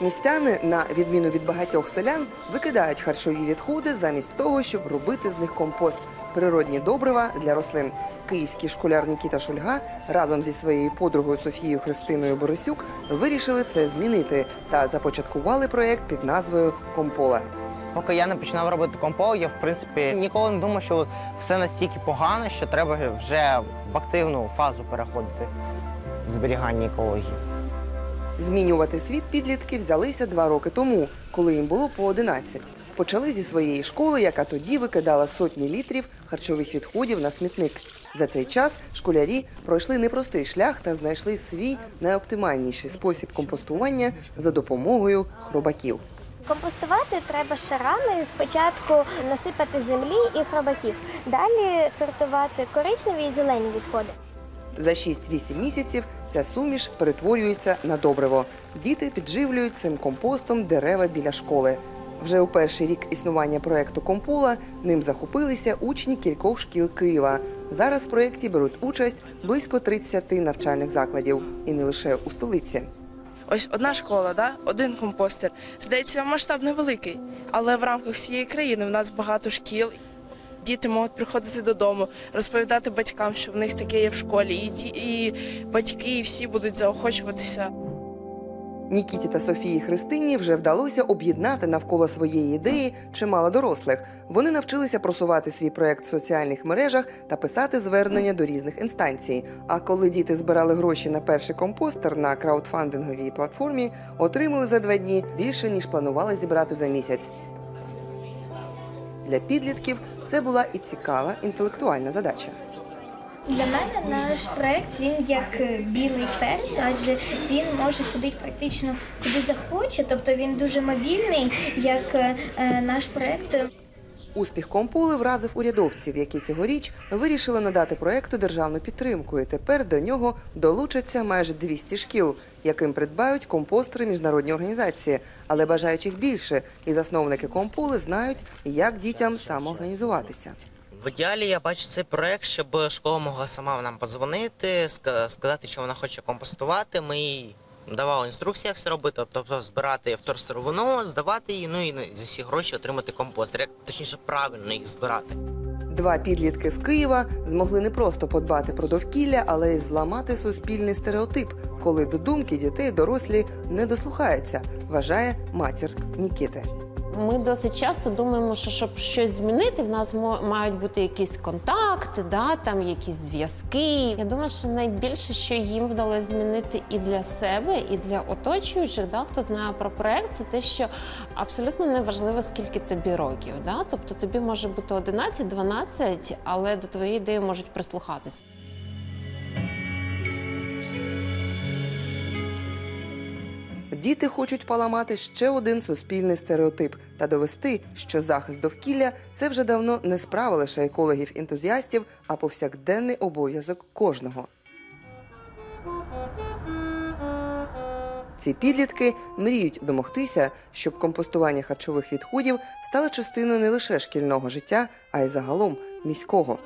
Містяни, на відміну від багатьох селян, викидають харчові відходи замість того, щоб робити з них компост. Природні добрива для рослин. Київський школяр Нікіта Шульга разом зі своєю подругою Софією Христиною Борисюк вирішили це змінити та започаткували проєкт під назвою Компола. Поки я не починав робити компо, я в принципі ніколи не думав, що все настільки погано, що треба вже в активну фазу переходити в зберігання екології. Змінювати світ підлітки взялися два роки тому, коли їм було по 11. Почали зі своєї школи, яка тоді викидала сотні літрів харчових відходів на смітник. За цей час школярі пройшли непростий шлях та знайшли свій найоптимальніший спосіб компостування за допомогою хробаків. Компостувати треба шарами. Спочатку насипати землі і хробаків. Далі сортувати коричневі і зелені відходи. За 6-8 місяців ця суміш перетворюється на добриво. Діти підживлюють цим компостом дерева біля школи. Вже у перший рік існування проекту Компола ним захопилися учні кількох шкіл Києва. Зараз в проєкті беруть участь близько 30 навчальних закладів, і не лише у столиці. Ось одна школа, да? один компостер. Здається, масштаб невеликий, але в рамках всієї країни в нас багато шкіл. Діти можуть приходити додому, розповідати батькам, що в них таке є в школі, і, ді- і батьки, і всі будуть заохочуватися. Нікіті та Софії Христині вже вдалося об'єднати навколо своєї ідеї чимало дорослих. Вони навчилися просувати свій проект в соціальних мережах та писати звернення до різних інстанцій. А коли діти збирали гроші на перший компостер на краудфандинговій платформі, отримали за два дні більше ніж планували зібрати за місяць. Для підлітків це була і цікава інтелектуальна задача. Для мене наш проект він як е, білий перс, адже він може ходити практично куди захоче, тобто він дуже мобільний, як е, е, наш проект. Успіх Комполи вразив урядовців, які цьогоріч вирішили надати проекту державну підтримку. І тепер до нього долучаться майже 200 шкіл, яким придбають компостери міжнародні організації. Але бажаючих більше, і засновники Комполи знають, як дітям самоорганізуватися. В ідеалі я бачу цей проект, щоб школа могла сама нам подзвонити, сказати, що вона хоче компостувати. Ми давали інструкції, як це робити, тобто збирати вторсировину, здавати її, ну і за всі гроші отримати компостер. Як точніше правильно їх збирати. Два підлітки з Києва змогли не просто подбати про довкілля, але й зламати суспільний стереотип, коли до думки дітей дорослі не дослухаються, вважає матір Нікіти. Ми досить часто думаємо, що щоб щось змінити, в нас мають бути якісь контакти, да, там якісь зв'язки. Я думаю, що найбільше, що їм вдалося змінити і для себе, і для оточуючих, да, хто знає про проект, це те, що абсолютно не важливо, скільки тобі років. Да? Тобто тобі може бути 11-12, але до твоєї ідеї можуть прислухатися. Діти хочуть поламати ще один суспільний стереотип та довести, що захист довкілля це вже давно не справа лише екологів-ентузіастів, а повсякденний обов'язок кожного. Ці підлітки мріють домогтися, щоб компостування харчових відходів стало частиною не лише шкільного життя, а й загалом міського.